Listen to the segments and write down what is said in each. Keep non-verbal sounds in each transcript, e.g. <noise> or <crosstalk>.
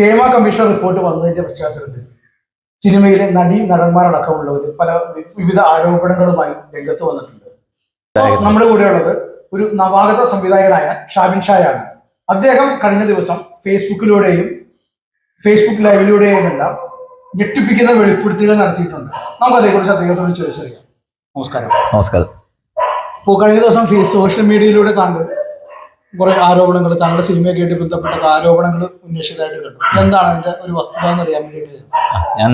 കേമ commission report വന്നതിന്റെ പശ്ചാത്തലത്തിൽ സിനിമയിലെ നടി നടന്മാരടക്കമുള്ളവർ പല വിവിധ ആരോപണങ്ങളുമായി രംഗത്ത് വന്നിട്ടുണ്ട്. നമ്മുടെ കൂടെയുള്ളത് ഒരു നവാഗത സംവിധായകനായ ഷാബിൻ ഷായാണ്. അദ്ദേഹം കഴിഞ്ഞ ദിവസം ഫേസ്ബുക്കിലൂടെയും ഫേസ്ബുക്ക് ലൈവിലൂടെയും എല്ലാം ഞെട്ടിപ്പിക്കുന്ന വെളിപ്പെടുത്തലുകൾ നടത്തിയിട്ടുണ്ട്. നമുക്ക് അതേക്കുറിച്ച് അദ്ദേഹത്തോട് ചോദിച്ചറിയാം. നമസ്കാരം. നമസ്കാരം. ഇപ്പോൾ കഴിഞ്ഞ ദിവസം ഫേസ് സോഷ്യൽ മീഡിയയിലൂടെ താങ്കൾ കുറെ ആരോപണങ്ങൾ താങ്കളുടെ സിനിമയൊക്കെ ആയിട്ട് ബന്ധപ്പെട്ട ആരോപണങ്ങൾ ഉന്നയിച്ചതായിട്ട് കണ്ടു. എന്താണ് അതിന്റെ ഒരു വസ്തുത എന്ന് അറിയാൻ വേണ്ടിയിട്ട്? ഞാൻ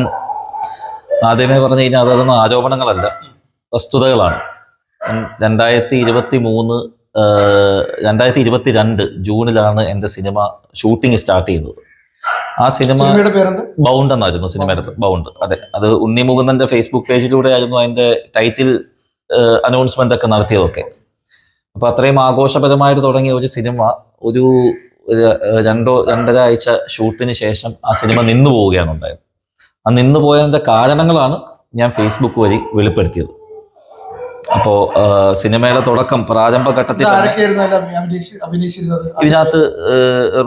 ആദ്യമേ പറഞ്ഞു കഴിഞ്ഞാൽ അതൊന്നും ആരോപണങ്ങളല്ല. വസ്തുതകളാണ്. രണ്ടായിരത്തി ഇരുപത്തി മൂന്ന് രണ്ടായിരത്തി ഇരുപത്തി രണ്ട് ജൂണിലാണ് എന്റെ സിനിമ ഷൂട്ടിംഗ് സ്റ്റാർട്ട് ചെയ്യുന്നത് ആ സിനിമ ബൗണ്ട് എന്നായിരുന്നു സിനിമയുടെ ബൗണ്ട്. അതെ അത് ഉണ്ണി മുകുന്ദന്റെ ഫേസ്ബുക്ക് പേജിലൂടെ ആയിരുന്നു അതിന്റെ ടൈറ്റിൽ അനൗൺസ്മെന്റ് ഒക്കെ നടത്തിയതൊക്കെ. അപ്പൊ അത്രയും ആഘോഷപരമായിട്ട് തുടങ്ങിയ ഒരു സിനിമ ഒരു രണ്ടോ രണ്ടര ആഴ്ച ഷൂട്ടിന് ശേഷം ആ സിനിമ നിന്നു പോവുകയാണ് ഉണ്ടായത്. ആ നിന്നു പോയതിന്റെ കാരണങ്ങളാണ് ഞാൻ ഫേസ്ബുക്ക് വഴി വെളിപ്പെടുത്തിയത്. അപ്പോ സിനിമയുടെ തുടക്കം പ്രാരംഭഘട്ടത്തിൽ ഇതിനകത്ത്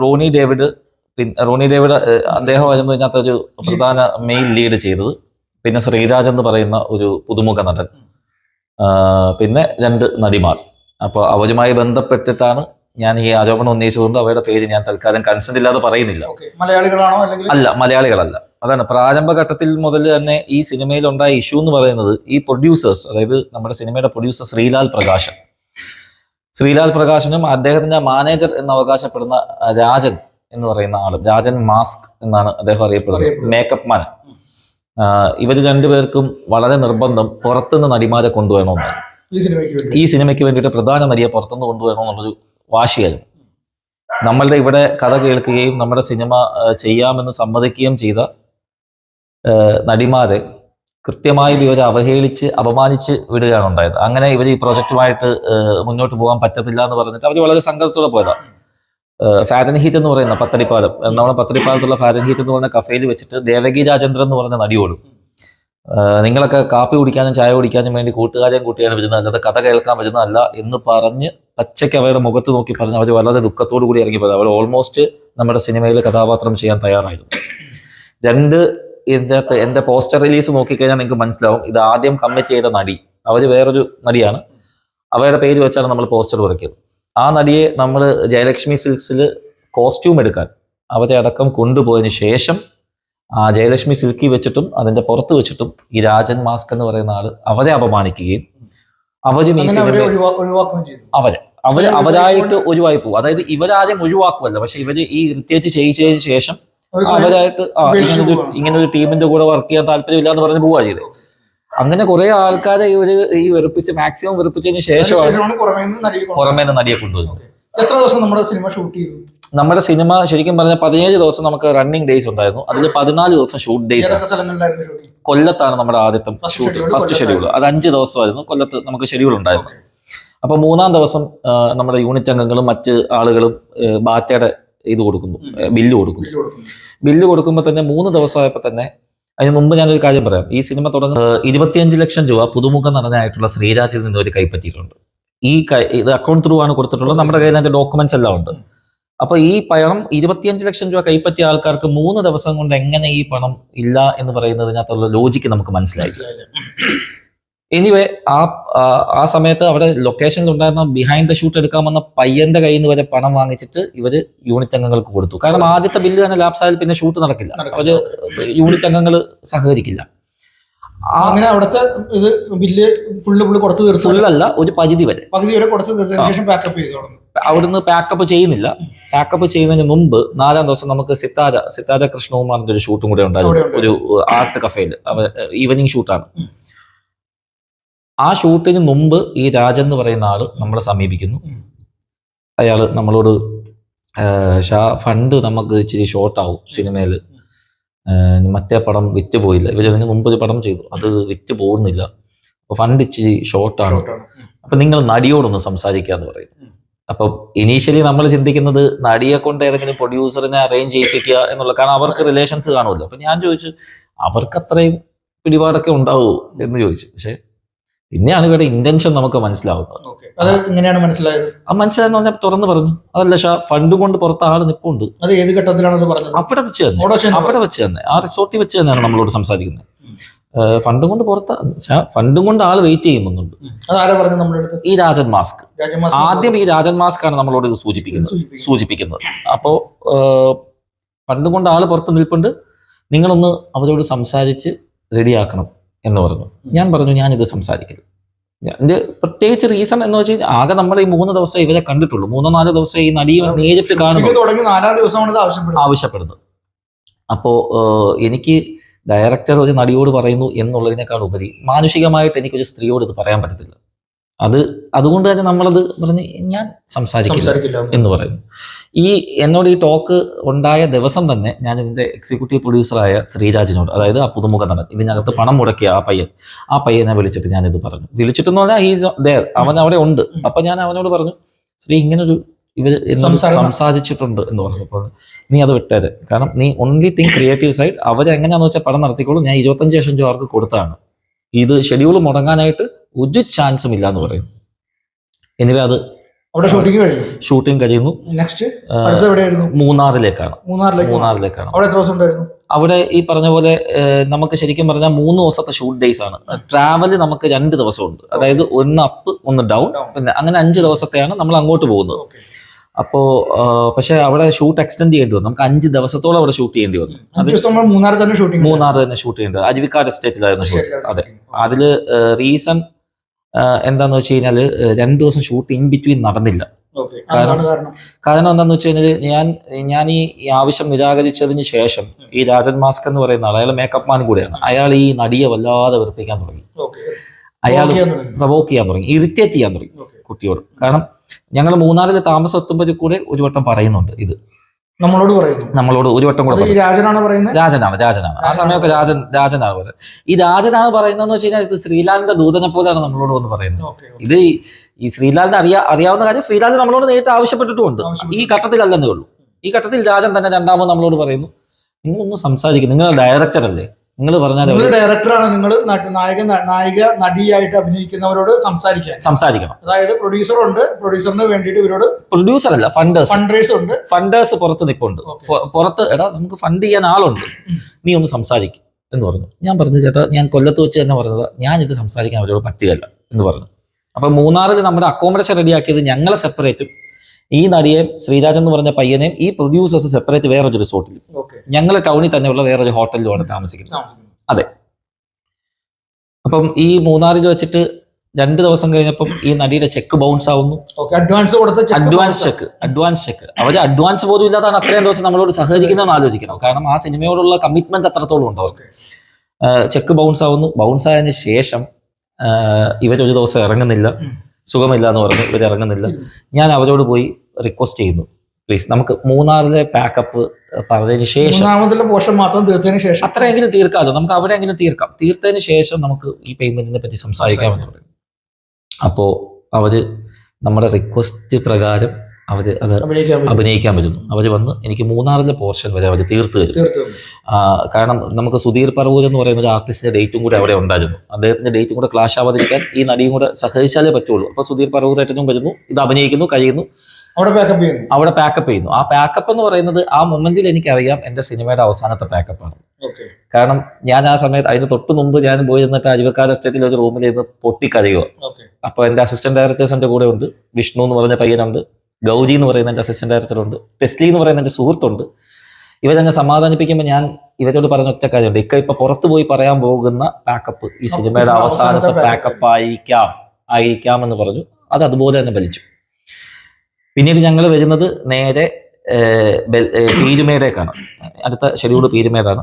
റോണി ഡേവിഡ് പിന്നെ റോണി ഡേവിഡ് അദ്ദേഹമായിരുന്നു ഇതിനകത്ത് ഒരു പ്രധാന മെയിൻ ലീഡ് ചെയ്തത്. പിന്നെ ശ്രീരാജ് എന്ന് പറയുന്ന ഒരു പുതുമുഖ നടൻ. പിന്നെ രണ്ട് നടിമാർ. അപ്പോൾ അവരുമായി ബന്ധപ്പെട്ടിട്ടാണ് ഞാൻ ഈ ആരോപണം ഉന്നയിച്ചതുകൊണ്ട് അവരുടെ പേര് ഞാൻ തൽക്കാലം കൺസെന്റ് ഇല്ലാതെ പറയുന്നില്ല. മലയാളികളാണോ അല്ലെങ്കിൽ അല്ല മലയാളികളല്ല. അതാണ് പ്രാരംഭഘട്ടത്തിൽ മുതൽ തന്നെ ഈ സിനിമയിൽ ഉണ്ടായ ഇഷ്യൂ എന്ന് പറയുന്നത് ഈ പ്രൊഡ്യൂസേഴ്സ് അതായത് നമ്മുടെ സിനിമയുടെ പ്രൊഡ്യൂസർ ശ്രീലാൽ പ്രകാശൻ. ശ്രീലാൽ പ്രകാശനും അദ്ദേഹത്തിന്റെ മാനേജർ എന്ന് അവകാശപ്പെടുന്ന രാജൻ എന്ന് പറയുന്ന ആളും രാജൻ മാസ്ക് എന്നാണ് അദ്ദേഹം അറിയപ്പെടുന്നത്. മേക്കപ്പ് മാൻ ഇവർ രണ്ടുപേർക്കും വളരെ നിർബന്ധം പുറത്തുനിന്ന് നടിമാരെ കൊണ്ടുവരണമെന്നായിരുന്നു ഈ സിനിമയ്ക്ക് വേണ്ടിയിട്ട് പ്രധാന നടിയെ പുറത്തുനിന്ന് കൊണ്ടുവരണം എന്നുള്ളൊരു വാശിയായിരുന്നു. നമ്മളുടെ ഇവിടെ കഥ കേൾക്കുകയും നമ്മുടെ സിനിമ ചെയ്യാമെന്ന് സമ്മതിക്കുകയും ചെയ്ത നടിമാരെ കൃത്യമായി ഇവർ അവഹേളിച്ച് അപമാനിച്ച് വിടുകയാണ് ഉണ്ടായത്. അങ്ങനെ ഇവർ ഈ പ്രൊജക്റ്റുമായിട്ട് മുന്നോട്ട് പോകാൻ പറ്റത്തില്ല എന്ന് പറഞ്ഞിട്ട് അവർ വളരെ സങ്കടത്തോടെ പോയതാ. ഫാരൻ ഹീറ്റ് എന്ന് പറയുന്ന പത്തടിപ്പാലം. എറണാകുളം പത്തടിപ്പാലത്തുള്ള ഫാരൻ ഹീറ്റ് എന്ന് പറഞ്ഞ കഫയിൽ വെച്ചിട്ട് ദേവകി രാജേന്ദ്രൻ എന്ന് പറഞ്ഞ നടിയോടും നിങ്ങളൊക്കെ കാപ്പി കുടിക്കാനും ചായ കുടിക്കാനും വേണ്ടി കൂട്ടുകാരെയും കൂട്ടിയാണ് വരുന്നത് അല്ലാതെ കഥ കേൾക്കാൻ വരുന്നതല്ല എന്ന് പറഞ്ഞ് പച്ചയ്ക്ക് അവരുടെ മുഖത്ത് നോക്കി പറഞ്ഞ് അവർ വളരെ ദുഃഖത്തോടു കൂടി ഇറങ്ങിപ്പോയത് അവർ ഓൾമോസ്റ്റ് നമ്മുടെ സിനിമയിൽ കഥാപാത്രം ചെയ്യാൻ തയ്യാറായിരുന്നു. രണ്ട് ഇതിന്റെ അകത്ത് എന്റെ പോസ്റ്റർ റിലീസ് നോക്കിക്കഴിഞ്ഞാൽ നിങ്ങൾക്ക് മനസ്സിലാവും. ഇത് ആദ്യം കമ്മിറ്റ് ചെയ്ത നടി. അവർ വേറൊരു നടിയാണ്. അവരുടെ പേര് വെച്ചാണ് നമ്മൾ പോസ്റ്റർ കുറയ്ക്കുന്നത് ആ നടിയെ നമ്മൾ ജയലക്ഷ്മി സിൽക്സിൽ കോസ്റ്റ്യൂം എടുക്കാൻ അവരെ അടക്കം കൊണ്ടുപോയതിന് ശേഷം ആ ജയലക്ഷ്മി സിൽക്കി വെച്ചിട്ടും അതിന്റെ പുറത്ത് വെച്ചിട്ടും ഈ രാജൻ മാസ്ക് എന്ന് പറയുന്ന ആൾ അവരെ അപമാനിക്കുകയും അവരും ഈ സിനിമ അവർ അവർ അവരായിട്ട് ഒഴിവായി പോകും. അതായത് ഇവരാദ്യം ഒഴിവാക്കുമല്ല പക്ഷെ ഇവർ ഈ ഇറിറ്റേറ്റ് ചെയ്യിച്ചതിന് ശേഷം അവരായിട്ട് ആ ഇങ്ങനൊരു ഇങ്ങനെ ടീമിന്റെ കൂടെ വർക്ക് ചെയ്യാൻ താല്പര്യമില്ല എന്ന് പറഞ്ഞ് പോവുക ചെയ്തത്. അങ്ങനെ കുറെ ആൾക്കാരെ ഇവർ ഈ വെറുപ്പിച്ച് മാക്സിമം വെറുപ്പിച്ചതിന് ശേഷമാണ് പുറമേ നിന്ന് നടിയെ കൊണ്ടുവന്നത്. എത്ര ദിവസം നമ്മുടെ സിനിമ ഷൂട്ട് ചെയ്തു? നമ്മുടെ സിനിമ ശരിക്കും പറഞ്ഞാൽ പതിനേഴ് ദിവസം നമുക്ക് റണ്ണിങ് ഡേയ്സ് ഉണ്ടായിരുന്നു. അതിൽ പതിനാല് ദിവസം ഷൂട്ട് ഡേയ്സ് കൊല്ലത്താണ് നമ്മുടെ ആദ്യത്തെ ഷൂട്ട് ഫസ്റ്റ് ഷെഡ്യൂൾ അത് അഞ്ച് ദിവസമായിരുന്നു. കൊല്ലത്ത് നമുക്ക് ഷെഡ്യൂൾ ഉണ്ടായിരുന്നു. അപ്പൊ മൂന്നാം ദിവസം നമ്മുടെ യൂണിറ്റ് അംഗങ്ങളും മറ്റ് ആളുകളും ബാറ്റയുടെ ഇത് കൊടുക്കുന്നു. ബില്ല് കൊടുക്കുന്നു. ബില്ല് കൊടുക്കുമ്പോൾ തന്നെ മൂന്ന് ദിവസമായപ്പോൾ തന്നെ അതിന് മുമ്പ് ഞാനൊരു കാര്യം പറയാം. ഈ സിനിമ തുടങ്ങുന്ന ഇരുപത്തിയഞ്ച് ലക്ഷം രൂപ പുതുമുഖം നടനായിട്ടുള്ള ശ്രീരാജിൽ നിന്ന് ഒരു കൈപ്പറ്റിയിട്ടുണ്ട്. ഈ ഇത് അക്കൗണ്ട് ത്രൂ ആണ് കൊടുത്തിട്ടുള്ളത്. നമ്മുടെ കയ്യിൽ അതിന്റെ ഡോക്യുമെന്റ്സ് എല്ലാം ഉണ്ട്. അപ്പൊ ഈ പണം ഇരുപത്തിയഞ്ച് ലക്ഷം രൂപ കൈപ്പറ്റിയ ആൾക്കാർക്ക് മൂന്ന് ദിവസം കൊണ്ട് എങ്ങനെ ഈ പണം ഇല്ല എന്ന് പറയുന്നതിനകത്തുള്ള ലോജിക്ക് നമുക്ക് മനസ്സിലായി. എനിവേ ആ ആ- സമയത്ത് അവിടെ ലൊക്കേഷനിൽ ഉണ്ടായിരുന്ന ബിഹൈൻഡ് ദ ഷൂട്ട് എടുക്കാൻ വന്ന പയ്യന്റെ കയ്യിൽ നിന്ന് വരെ പണം വാങ്ങിച്ചിട്ട് ഇവർ യൂണിറ്റ് അംഗങ്ങൾക്ക് കൊടുത്തു. കാരണം ആദ്യത്തെ ബില്ല് തന്നെ ലാപ്സ് ആയാൽ പിന്നെ ഷൂട്ട് നടക്കില്ല. അവർ യൂണിറ്റ് അംഗങ്ങൾ സഹകരിക്കില്ല. അങ്ങനെ അവിടുത്തെ ഇത് ബില്ല് ഫുള്ള് ഫുള്ള് കൊടുത്തു തീർച്ച ഫുള്ളല്ല ഒരു പകുതി വരെ. പകുതി വരെ കൊടുത്തു തീർത്തതിന് ശേഷം പാക്കപ്പ് ചെയ്തു തുടങ്ങും. അവിടുന്ന് പാക്കപ്പ് ചെയ്യുന്നില്ല. പാക്കപ്പ് ചെയ്യുന്നതിന് മുമ്പ് നാലാം ദിവസം നമുക്ക് സിത്താര സിത്താര കൃഷ്ണകുമാറിന്റെ ഒരു ഷൂട്ടും കൂടെ ഉണ്ടായിരുന്നു. ഒരു ആർട്ട് കഫേയിൽ ഈവനിങ് ഷൂട്ടാണ് ആ ഷൂട്ടിന് മുമ്പ് ഈ രാജൻ എന്ന് പറയുന്ന ആൾ നമ്മളെ സമീപിക്കുന്നു. അയാൾ നമ്മളോട് ഷാ ഫണ്ട് നമുക്ക് ഇച്ചിരി ഷോർട്ടാവും സിനിമയിൽ മറ്റേ പടം വിറ്റ് പോയില്ല. ഇവർ അതിന് മുമ്പ് ഒരു പടം ചെയ്തു. അത് വിറ്റ് പോകുന്നില്ല. അപ്പൊ ഫണ്ട് ഇച്ചിരി ഷോർട്ടാണ്. അപ്പൊ നിങ്ങൾ നടിയോടൊന്ന് സംസാരിക്കാന്ന് പറയും ഉം. അപ്പൊ ഇനീഷ്യലി നമ്മൾ ചിന്തിക്കുന്നത് നടിയെ കൊണ്ട് ഏതെങ്കിലും പ്രൊഡ്യൂസറിനെ അറേഞ്ച് ചെയ്യിപ്പിക്കുക എന്നുള്ള കാരണം അവർക്ക് റിലേഷൻസ് കാണുമല്ലോ. അപ്പൊ ഞാൻ ചോദിച്ചു അവർക്ക് അത്രയും പിടിപാടൊക്കെ ഉണ്ടാവുമോ എന്ന് ചോദിച്ചു. പക്ഷെ പിന്നെയാണ് ഇവരുടെ ഇന്റൻഷൻ നമുക്ക് മനസ്സിലാവുന്നത്. അത് എങ്ങനെയാണ് മനസ്സിലായത്? ആ മനസ്സിലായെന്ന് പറഞ്ഞാൽ തുറന്നു പറഞ്ഞു. അതല്ല ഷാ ഫണ്ട് കൊണ്ട് പുറത്ത് ആൾ നിപ്പുണ്ട്. അത് ഏത് ഘട്ടത്തിലാണ് പറഞ്ഞത്? അവിടെ വെച്ച് തന്നെ. അവിടെ വെച്ച് തന്നെ. ആ റിസോർട്ടിൽ വെച്ച് തന്നെയാണ് നമ്മളോട് സംസാരിക്കുന്നത്. ഫണ്ട് കൊണ്ട് പുറത്ത് ഫണ്ട് കൊണ്ട് ആൾ വെയിറ്റ് ചെയ്യുന്നുണ്ട്. ഈ രാജൻ മാസ്ക്. ആദ്യം ഈ രാജൻ മാസ്ക് ആണ് നമ്മളോട് ഇത് സൂചിപ്പിക്കുന്നത്. സൂചിപ്പിക്കുന്നത്. അപ്പോ ഫണ്ട് കൊണ്ട് ആൾ പുറത്ത് നിൽപ്പുണ്ട്. നിങ്ങളൊന്ന് അവരോട് സംസാരിച്ച് റെഡിയാക്കണം എന്ന് പറഞ്ഞു. ഞാൻ പറഞ്ഞു ഞാനിത് സംസാരിക്കില്ല എന്റെ പ്രത്യേകിച്ച് റീസൺ എന്ന് വെച്ചാൽ ആകെ നമ്മൾ ഈ മൂന്ന് ദിവസം ഇവരെ കണ്ടിട്ടുള്ളൂ. മൂന്നോ നാലോ ദിവസം ഈ നടിയെ നേരിട്ട് കാണുന്നു ആവശ്യപ്പെടുന്നത്. ആവശ്യപ്പെടുന്നത്. അപ്പോൾ എനിക്ക് ഡയറക്ടർ ഒരു നടിയോട് പറയുന്നു എന്നുള്ളതിനേക്കാൾ ഉപരി മാനുഷികമായിട്ട് എനിക്കൊരു സ്ത്രീയോട് ഇത് പറയാൻ പറ്റത്തില്ല. അത് അതുകൊണ്ട് തന്നെ നമ്മളത് പറഞ്ഞ് ഞാൻ സംസാരിക്കില്ല എന്ന് പറയുന്നു. ഈ എന്നോട് ഈ ടോക്ക് ഉണ്ടായ ദിവസം തന്നെ ഞാൻ ഇതിന്റെ എക്സിക്യൂട്ടീവ് പ്രൊഡ്യൂസറായ ശ്രീരാജിനോട് അതായത് ആ പുതുമുഖ നടൻ ഇതിനകത്ത് പണം മുടക്കിയ ആ പയ്യൻ ആ പയ്യനെ വിളിച്ചിട്ട് ഞാൻ ഇത് പറഞ്ഞു. വിളിച്ചിട്ടെന്ന് പറഞ്ഞാൽ ഹീസ് ദേർ അവൻ അവിടെ ഉണ്ട്. അപ്പൊ ഞാൻ അവനോട് പറഞ്ഞു ശ്രീ ഇങ്ങനൊരു ഇവർ സംസാരം- സംസാരിച്ചിട്ടുണ്ട് എന്ന് പറഞ്ഞപ്പോൾ നീ അത് വിട്ടേര്. കാരണം നീ ഓൺലി തിങ് ക്രിയേറ്റീവ് സൈഡ് അവരെങ്ങനെയാണെന്ന് വെച്ചാൽ പണം നടത്തിക്കോളും. ഞാൻ ഇരുപത്തഞ്ച് ലക്ഷം രൂപ അവർക്ക് കൊടുത്താണ് ഇത് ഷെഡ്യൂൾ മുടങ്ങാനായിട്ട് ഒരു ചാൻസും ഇല്ല എന്ന് പറയും. എനിവേ അത് അവിടെ ഷൂട്ടിംഗ് കഴിഞ്ഞു? ഷൂട്ടിംഗ് കഴിയുന്നു. നെക്സ്റ്റ് മൂന്നാറിലേക്കാണ്. മൂന്നാറിലേക്ക് മൂന്നാറിലേക്കാണ്. അവിടെ എത്ര ദിവസം ഉണ്ടായിരുന്നു? അവിടെ ഈ പറഞ്ഞ പോലെ നമുക്ക് ശരിക്കും പറഞ്ഞാൽ മൂന്ന് ദിവസത്തെ ഷൂട്ട് ഡേയ്സ് ആണ്. ട്രാവൽ നമുക്ക് രണ്ട് ദിവസമുണ്ട്. അതായത് ഒന്ന് അപ്പ് ഒന്ന് ഡൗൺ. പിന്നെ അങ്ങനെ അഞ്ച് ദിവസത്തെയാണ് നമ്മൾ അങ്ങോട്ട് പോകുന്നത്. അപ്പോ പക്ഷെ അവിടെ ഷൂട്ട് എക്സ്റ്റെൻഡ് ചെയ്യേണ്ടി വന്നു. നമുക്ക് അഞ്ച് ദിവസത്തോളം അവിടെ ഷൂട്ട് ചെയ്യേണ്ടി വന്നു. മൂന്നാറിൽ തന്നെ ഷൂട്ടിംഗ് മൂന്നാർ തന്നെ ഷൂട്ട് ചെയ്യേണ്ടത് അരുവിക്കാട് എസ്റ്റേറ്റിലായിരുന്നു ഷൂട്ട് അതെ. അതിൽ റീസൺ എന്താന്ന് വെച്ച് കഴിഞ്ഞാൽ രണ്ടു ദിവസം ഷൂട്ട് ഇൻ ബിറ്റ്വീൻ നടന്നില്ല. കാരണം കാരണം? എന്താന്ന് വെച്ച് കഴിഞ്ഞാൽ ഞാൻ ഞാൻ ഈ ആവശ്യം നിരാകരിച്ചതിന് ശേഷം ഈ രാജൻ മാസ്ക് എന്ന് പറയുന്ന ആൾ അയാൾ മേക്കപ്പ് മാൻ കൂടെയാണ്. അയാൾ ഈ നടിയെ വല്ലാതെ വെറുപ്പിക്കാൻ തുടങ്ങി. അയാൾ പ്രവോക്ക് ചെയ്യാൻ തുടങ്ങി. ഇറിറ്റേറ്റ് ചെയ്യാൻ തുടങ്ങി. കുട്ടിയോട്. കാരണം ഞങ്ങൾ മൂന്നാറിൽ താമസം എത്തുമ്പോൾ കൂടെ ഒരു വട്ടം പറയുന്നുണ്ട് ഇത്. നമ്മളോട് പറയുന്നു. നമ്മളോട് ഒരു വട്ടം കൂടെ ഈ രാജനാണ് പറയുന്നത്? രാജനാണ് രാജനാണ്. ആ സമയമൊക്കെ രാജൻ രാജനാണ് പറയുന്നത്. ഈ രാജനാണ് പറയുന്നതെന്ന് വെച്ച് കഴിഞ്ഞാൽ ഇത് ശ്രീലാലിന്റെ ദൂതനെ പോലെയാണ് നമ്മളോട് വന്ന് പറയുന്നത്. ഇത് ഈ- ഈ ശ്രീലാലിന് അറിയാ അറിയാവുന്ന കാര്യം ശ്രീലാൽ നമ്മളോട് നേരിട്ട് ആവശ്യപ്പെട്ടിട്ടുമുണ്ട്. ഈ ഘട്ടത്തിലല്ലെന്നേ ഉള്ളൂ. ഈ ഘട്ടത്തിൽ രാജൻ തന്നെ രണ്ടാമത് നമ്മളോട് പറയുന്നു. നിങ്ങളൊന്നും സംസാരിക്കും നിങ്ങൾ ഡയറക്ടർ അല്ലേ? നിങ്ങൾ പറഞ്ഞാൽ ഡയറക്ടറാണ് നിങ്ങൾ നായക നായിക നടിയായിട്ട് അഭിനയിക്കുന്നവരോട് സംസാരിക്കാൻ. സംസാരിക്കണം. അതായത് പ്രൊഡ്യൂസർ ഉണ്ട് പ്രൊഡ്യൂസറിന് വേണ്ടിയിട്ട് ഇവരോട് പ്രൊഡ്യൂസർ അല്ല ഫണ്ടേഴ്സ് ഫണ്ടേഴ്സ് ഉണ്ട്. ഫണ്ടേഴ്സ് പുറത്ത് നിൽപ്പുണ്ട് പുറത്ത് എടാ നമുക്ക് ഫണ്ട് ചെയ്യാൻ ആളുണ്ട്. നീ ഒന്ന് സംസാരിക്കും എന്ന് പറഞ്ഞു. ഞാൻ പറഞ്ഞു ചേട്ടാ ഞാൻ കൊല്ലത്ത് വെച്ച് തന്നെ പറഞ്ഞത്. ഞാൻ ഇത് സംസാരിക്കാൻ അവരോട് പറ്റുകയല്ല എന്ന് പറഞ്ഞു. അപ്പൊ മൂന്നാറിൽ നമ്മുടെ അക്കോമഡേഷൻ റെഡിയാക്കിയത് ഞങ്ങളെ സെപ്പറേറ്റും ഈ നടിയെ ശ്രീരാജ് എന്ന് പറഞ്ഞ പയ്യനെയും ഈ പ്രൊഡ്യൂസേഴ്സ് സെപ്പറേറ്റ് വേറൊരു റിസോർട്ടിൽ ഞങ്ങൾ ടൗണിൽ തന്നെയുള്ള വേറൊരു ഹോട്ടലിലുമാണ് താമസിക്കുന്നത്. അപ്പം ഈ മൂന്നാറിൽ വെച്ചിട്ട് രണ്ട് ദിവസം കഴിഞ്ഞപ്പം ഈ നടിയുടെ ചെക്ക് ബൗൺസ് ആവുന്നു. അഡ്വാൻസ് കൊടുത്ത അഡ്വാൻസ് ചെക്ക് അഡ്വാൻസ് ചെക്ക് അവർ അഡ്വാൻസ് പോലും ഇല്ലാതാണ് അത്രയും ദിവസം നമ്മളോട് സഹകരിക്കുന്നതെന്ന് ആലോചിക്കണം. കാരണം ആ സിനിമയോടുള്ള കമ്മിറ്റ്മെന്റ് അത്രത്തോളം ഉണ്ട് അവർക്ക്. ചെക്ക് ബൗൺസ് ആവുന്നു. ബൗൺസ് ആയതിനു ശേഷം ഇവരൊരു ദിവസം ഇറങ്ങുന്നില്ല. സുഖമില്ല എന്ന് പറഞ്ഞു ഇവർ ഇറങ്ങുന്നില്ല. ഞാൻ അവരോട് പോയി റിക്വസ്റ്റ് ചെയ്യുന്നു. പ്ലീസ് നമുക്ക് മൂന്നാറിലെ പാക്കപ്പ് പറഞ്ഞതിന് ശേഷം പോർഷൻ മാത്രം തീർത്തതിന് ശേഷം. അത്രയെങ്കിലും തീർക്കാമല്ലോ നമുക്ക് അവിടെയെങ്കിലും തീർക്കാം. തീർത്തതിന് ശേഷം നമുക്ക് ഈ പേയ്മെന്റിനെ പറ്റി സംസാരിക്കാമെന്ന് പറയും അപ്പോൾ അവർ നമ്മുടെ റിക്വസ്റ്റ് പ്രകാരം അവർ അത് അഭിനയിക്കാൻ. വരുന്നു അവർ വന്ന് എനിക്ക് മൂന്നാറിലെ പോർഷൻ വരെ അവർ തീർത്ത് തരും. കാരണം നമുക്ക് സുധീർ പറവൂർ എന്ന് പറയുന്ന ഒരു ആർട്ടിസ്റ്റിന്റെ ഡേറ്റും കൂടെ അവിടെ ഉണ്ടായിരുന്നു. അദ്ദേഹത്തിന്റെ ഡേറ്റും കൂടെ ക്ലാഷ് ആവാതിരിക്കാൻ ഈ നടിയും കൂടെ സഹകരിച്ചാലേ പറ്റുള്ളൂ. അപ്പോൾ സുധീർ പറവൂരേറ്റനും വരുന്നു. ഇത് അഭിനയിക്കുന്നു കഴിയുന്നു. അവിടെ പാക്കപ്പ് ചെയ്യുന്നു. അവിടെ പാക്കപ്പ് ചെയ്യുന്നു. ആ പാക്കപ്പ് എന്ന് പറയുന്നത് ആ മൊമെന്റിൽ എനിക്കറിയാം എന്റെ സിനിമയുടെ അവസാനത്തെ പാക്കപ്പാണ് കാരണം ഞാൻ ആ സമയത്ത് അതിന് തൊട്ട് മുമ്പ് ഞാൻ പോയി നിന്നിട്ട് അജിവക്കാട് എസ്റ്റേറ്റിൽ ഒരു റൂമിൽ ഇരുന്ന് പൊട്ടിക്കരയുക അപ്പോൾ എന്റെ അസിസ്റ്റന്റ് ഡയറക്ടേഴ്സ് എന്റെ കൂടെ ഉണ്ട്. വിഷ്ണു എന്ന് പറഞ്ഞ പയ്യനുണ്ട്. ഗൗരി എന്ന് പറയുന്ന എന്റെ അസിസ്റ്റന്റ് ഡയറക്ടറുണ്ട് ടെസ്ലി എന്ന് പറയുന്ന എന്റെ സുഹൃത്തുണ്ട് ഇവരെന്നെ സമാധാനിപ്പിക്കുമ്പോൾ ഞാൻ ഇവരോട് പറഞ്ഞ ഒറ്റ കാര്യമുണ്ട്. ഇക്ക ഇപ്പൊ പുറത്തു പോയി പറയാൻ പോകുന്ന പാക്കപ്പ് ഈ സിനിമയുടെ അവസാനത്തെ പാക്കപ്പ് ആയിരിക്കാം. ആയിരിക്കാം എന്ന് പറഞ്ഞു. അത് അതുപോലെ തന്നെ ഫലിച്ചു. പിന്നീട് ഞങ്ങൾ വരുന്നത് നേരെ പീരുമേടേക്കാണ്. അടുത്ത ഷെഡ്യൂൾ പീരുമേടാണ്.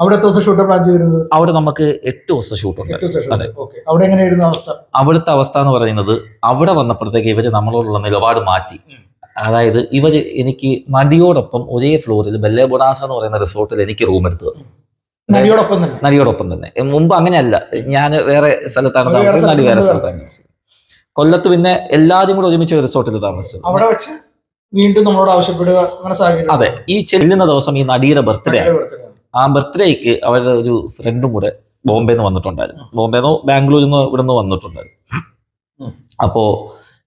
അവിടെ എത്ര ദിവസം ഷൂട്ട് പ്ലാൻ ചെയ്തിരുന്നത്? അവിടെ നമുക്ക് എട്ട് ദിവസത്തെ ഷൂട്ടുണ്ട് എട്ട് ദിവസം അതെ. ഓക്കെ അവിടെ എങ്ങനെയായിരുന്നു അവസ്ഥ? അവിടുത്തെ അവസ്ഥ എന്ന് പറയുന്നത് അവിടെ വന്നപ്പോഴത്തേക്ക് ഇവർ നമ്മളോടുള്ള നിലപാട് മാറ്റി. അതായത് ഇവർ എനിക്ക് നടിയോടൊപ്പം ഒരേ ഫ്ലോറിൽ ബെല്ലേ ബൊണാസ എന്ന് പറയുന്ന റിസോർട്ടിൽ എനിക്ക് റൂം എടുത്തു തന്നു. നടിയോടൊപ്പം തന്നെ? നടിയോടൊപ്പം തന്നെ. മുമ്പ് അങ്ങനെയല്ല. ഞാൻ വേറെ സ്ഥലത്താണ് താമസിച്ചത് നടി വേറെ സ്ഥലത്ത് സ്ഥലത്താണ് താമസിച്ചത്. കൊല്ലത്ത് പിന്നെ എല്ലാവരും കൂടെ ഒരുമിച്ച് ഒരു റിസോർട്ടിൽ താമസിച്ചത് അവിടെ വെച്ച് വീണ്ടും നമ്മളോട് ആവശ്യപ്പെടുക അങ്ങനെ അതെ. ഈ ചെല്ലുന്ന ദിവസം ഈ നടിയുടെ ബർത്ത്ഡേ ആണ്. ആ ബർത്ത്ഡേക്ക് അവരുടെ ഒരു ഫ്രണ്ടും കൂടെ ബോംബെയിൽ നിന്ന് വന്നിട്ടുണ്ടായിരുന്നു. ബോംബെയിൽ നിന്ന് ബാംഗ്ലൂരിൽ നിന്ന് ഇവിടെ നിന്ന് വന്നിട്ടുണ്ടായിരുന്നു. അപ്പോൾ